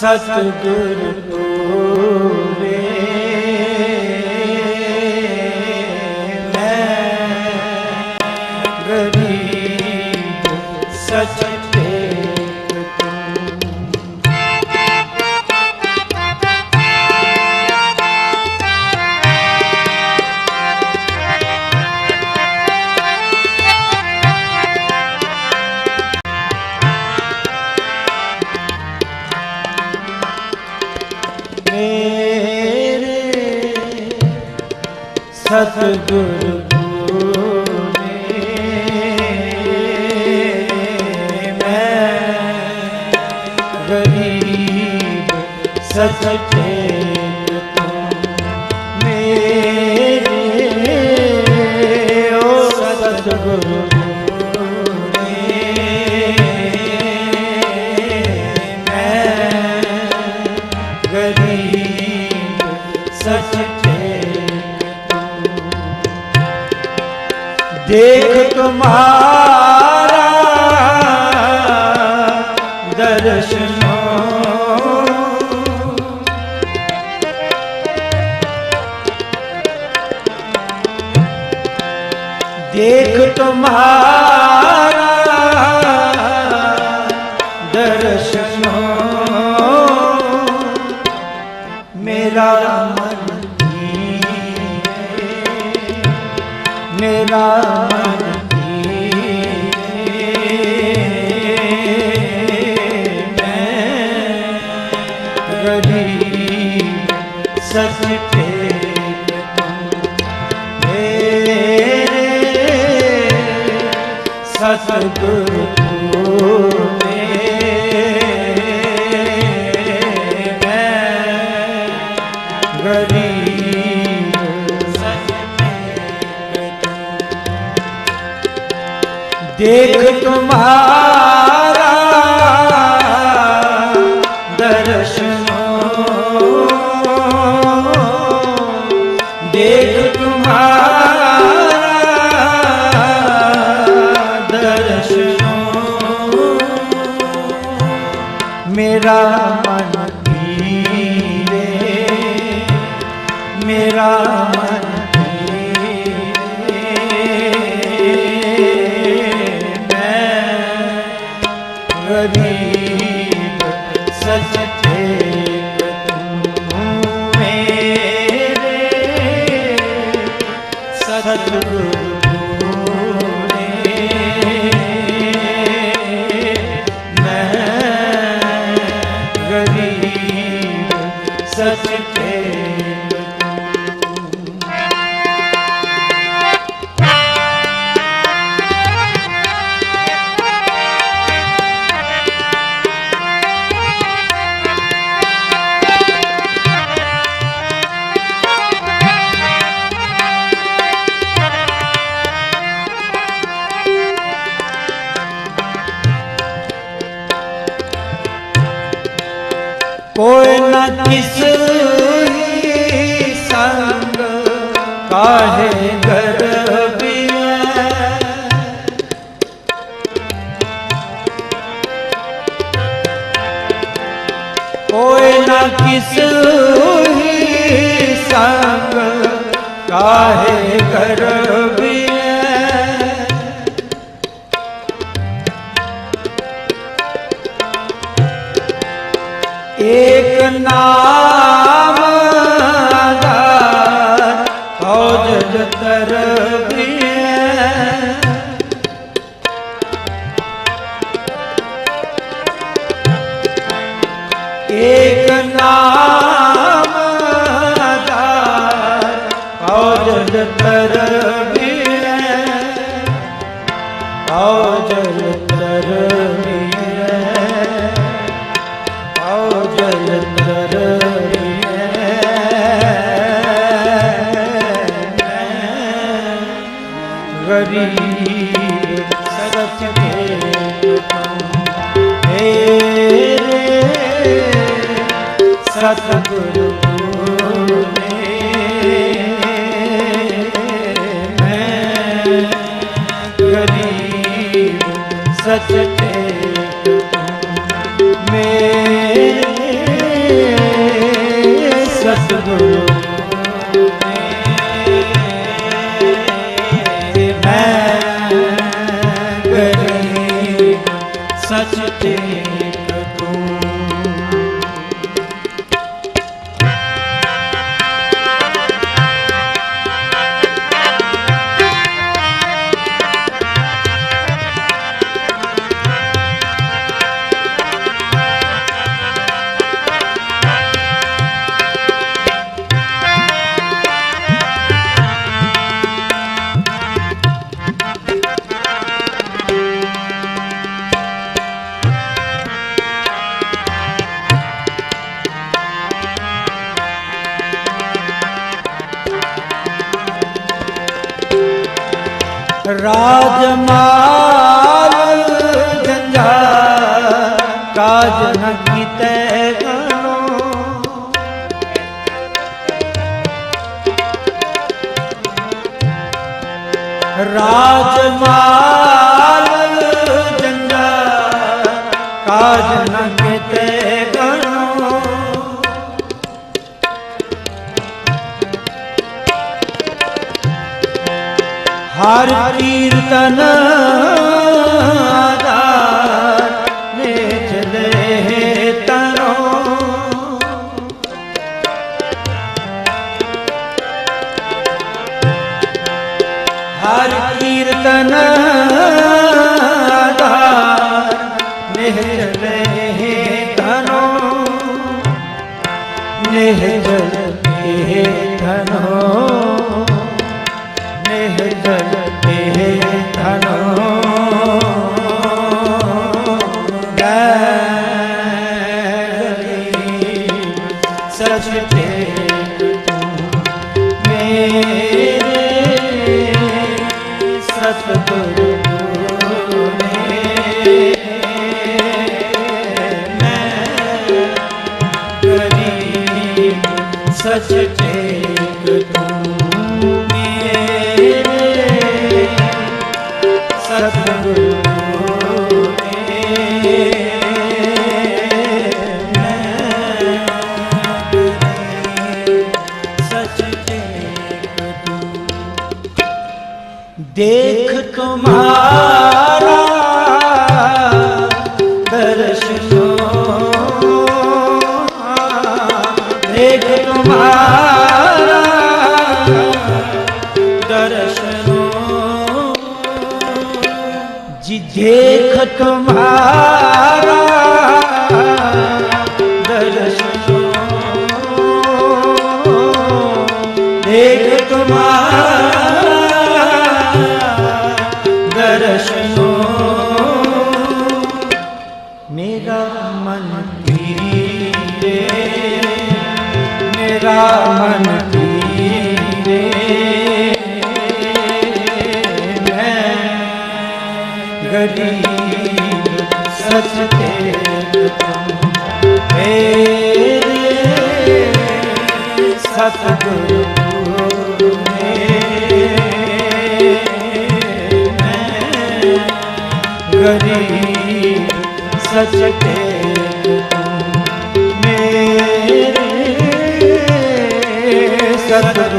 ਸਤਿਗੁਰ ਪੂਰੇ ਸਤਿਗੁਰ ਪੂਰੇ ਮੈਂ ਗਰੀਬ ਸੱਚੇ ਤੂੰ ਮੇਰੇ ਓ ਸਤਿਗੁਰੂ ਤੁਮਾਰਾ ਦਰਸ਼ਨੋ ਦੇਖ ਤੁਮਾਰਾ ਦਰਸ਼ਨੋ ਮੇਰਾ ਮਨ ਮੇਰਾ ਮਨ ਸਤਿਗੁਰ ਪੂਰੇ ਮੈਂ ਗਰੀਬ ਸੱਚ ਤੂੰ ਦੇਖ ਤੁਮਾਰਾ ਮੇਰਾ ਮਨ ਧੀਰੇ ਮੇਰਾ ਮਨ ਧੀਰੇ ਗਰੀਬ ਸੱਚ ਟੇਕ ਤੂੰ ਮੇਰੇ। ਸਤਿਗੁਰੂ ਕਿਸ ਹੀ ਸੰਗ ਕਾਹੇ ਗਰਬੀਐ ਕੋਈ ਨਾ ਕਿਸ ਹੀ ਸੰਗ ਕਾਹੇ ਗਰਬੀਐ ਏਕ ਨਾਮ ਦਾ ਫੌਜ ਜਤਰ ਏਕ ਨਾਮ ਗਰੀਬ ਸਚ ਦੇ ਮੇਰੇ ਸਤਿਗੁਰੂ ਮੈਂ ਗਰੀਬ ਸਚ ਰਾਜਮਾਲ ਜੰਜਾ ਕਾਜ ਨ ਕੀਤੇ ਗਣੋ ਰਾਜਮਾਲ ਜੰਜਾ ਕਾਜ ਹਰ ਕੀਰਤਨ ਆਧਾਰ ਨੇ ਚਲੇ ਤਰੋ ਹਰ ਕੀਰਤਨ ਆਧਾਰ ਨੇ ਚਲੇ ਤਨੋ। ਨਿਹ ਸਚ ਟੇਕ ਤੂੰ ਮੇਰੇ ਸਤਿਗੁਰੂ ਨੇ ਸਚ ਦੇਖ ਤੁਮਾਰਾ ਜੀ ਦੇਖ ਤੁਮਾਰਾ ਦਰਸ਼ਨੋ ਦੇਖ ਤੁਮਾਰਾ ਸਚ ਤੇ। ਤੁਮ ਮੇਰੇ ਸਤਿਗੁਰੂ ਗਰੀਬ ਸਚ ਤੇ ਤੂੰ। ਮੇਰੇ ਸਤਿਗੁਰੂ